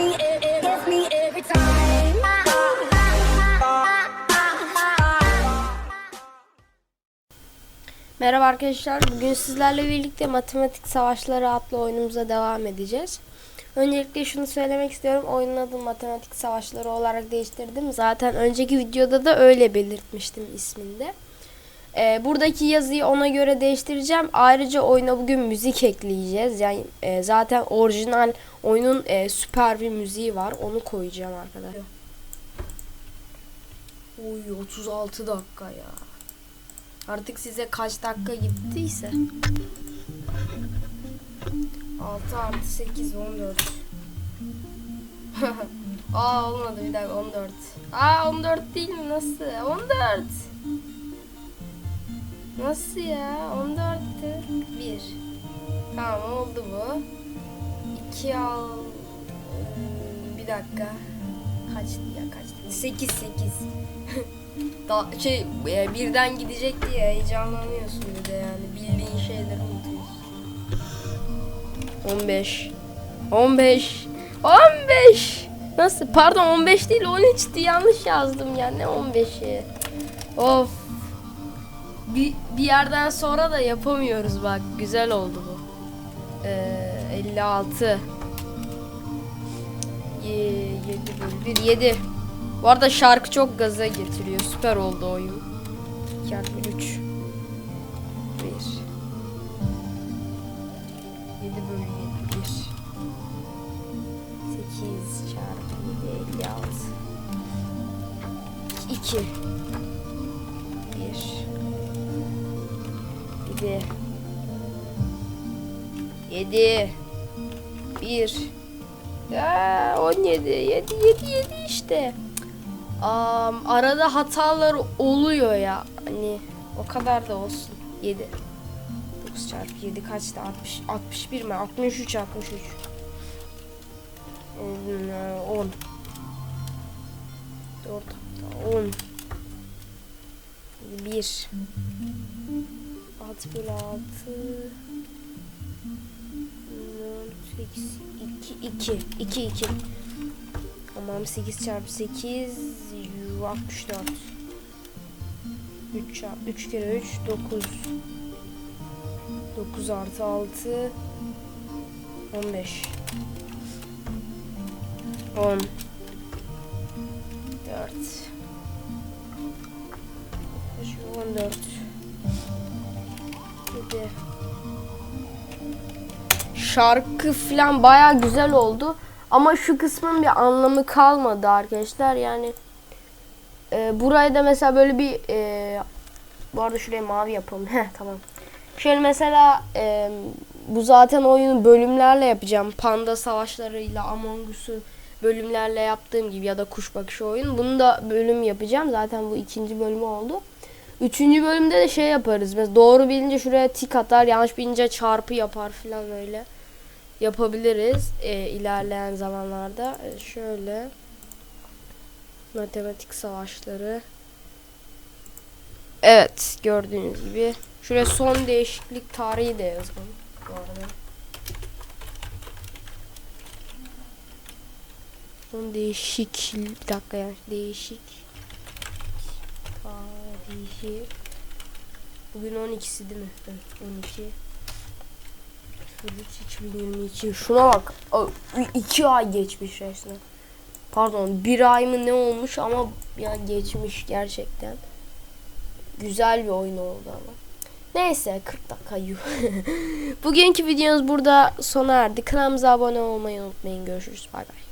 every time. Merhaba arkadaşlar. Bugün sizlerle birlikte Matematik Savaşları adlı oyunumuza devam edeceğiz. Öncelikle şunu söylemek istiyorum. Oyunun adını Matematik Savaşları olarak değiştirdim. Zaten önceki videoda da öyle belirtmiştim isminde. Ee, buradaki yazıyı ona göre değiştireceğim. Ayrıca oyuna bugün müzik ekleyeceğiz. Yani e, zaten orijinal oyunun e, süper bir müziği var. Onu koyacağım arkadaşlar. Uy 36 dakika ya. Artık size kaç dakika gittiyse. 6 artı 8 14. Aa olmadı bir dakika 14. Aa 14 değil mi nasıl? 14. Nasıl ya? 14'tü. 1. Tamam oldu bu. 2 al. Bir dakika. Kaçtı ya kaçtı? 8 8. da şey e, birden gidecek diye heyecanlanıyorsun bir de yani bildiğin şeyleri unutuyorsun. 15 15 15 Nasıl? Pardon 15 değil 13'tü yanlış yazdım ya ne 15'i. Of. Bir, bir yerden sonra da yapamıyoruz bak güzel oldu bu. Ee, 56 7 bölü 1 7 bu arada şarkı çok gaza getiriyor. Süper oldu oyun. 2 artı 3. 1. 7 bölü 7. 1. 8 çarpı 7. 56. 2. 7. 7. 1. Ya 17. 7 7 7 işte. Am, arada hatalar oluyor ya. Hani o kadar da olsun. 7. 9 çarpı 7 kaçtı? 60 61 mi? 63 63. Hmm, 10. 4 10. 1 6 bölü 6 8 2 2 2 2 Tamam 8 çarpı 8 64 3 çarpı 3 kere 3 9 9 artı 6 15 10 4 14 7 Şarkı falan baya güzel oldu. Ama şu kısmın bir anlamı kalmadı arkadaşlar. Yani e, burayı da mesela böyle bir e, bu arada şuraya mavi yapalım. Heh tamam. Şöyle mesela e, bu zaten oyunu bölümlerle yapacağım. Panda savaşlarıyla Among Us'u bölümlerle yaptığım gibi ya da kuş bakışı oyun. Bunu da bölüm yapacağım. Zaten bu ikinci bölümü oldu. Üçüncü bölümde de şey yaparız. Mesela doğru bilince şuraya tik atar. Yanlış bilince çarpı yapar falan öyle yapabiliriz e, ilerleyen zamanlarda. E, şöyle matematik savaşları. Evet gördüğünüz gibi. Şuraya son değişiklik tarihi de yazalım. Bu arada. Son değişik bir dakika ya değişik tarihi Bugün 12'si değil mi? Evet 12 2022 şuna bak. 2 ay geçmiş resmen. Pardon bir ay mı ne olmuş ama ya geçmiş gerçekten. Güzel bir oyun oldu ama. Neyse 40 dakika yuh. Bugünkü videomuz burada sona erdi. Kanalımıza abone olmayı unutmayın. Görüşürüz. Bay bay.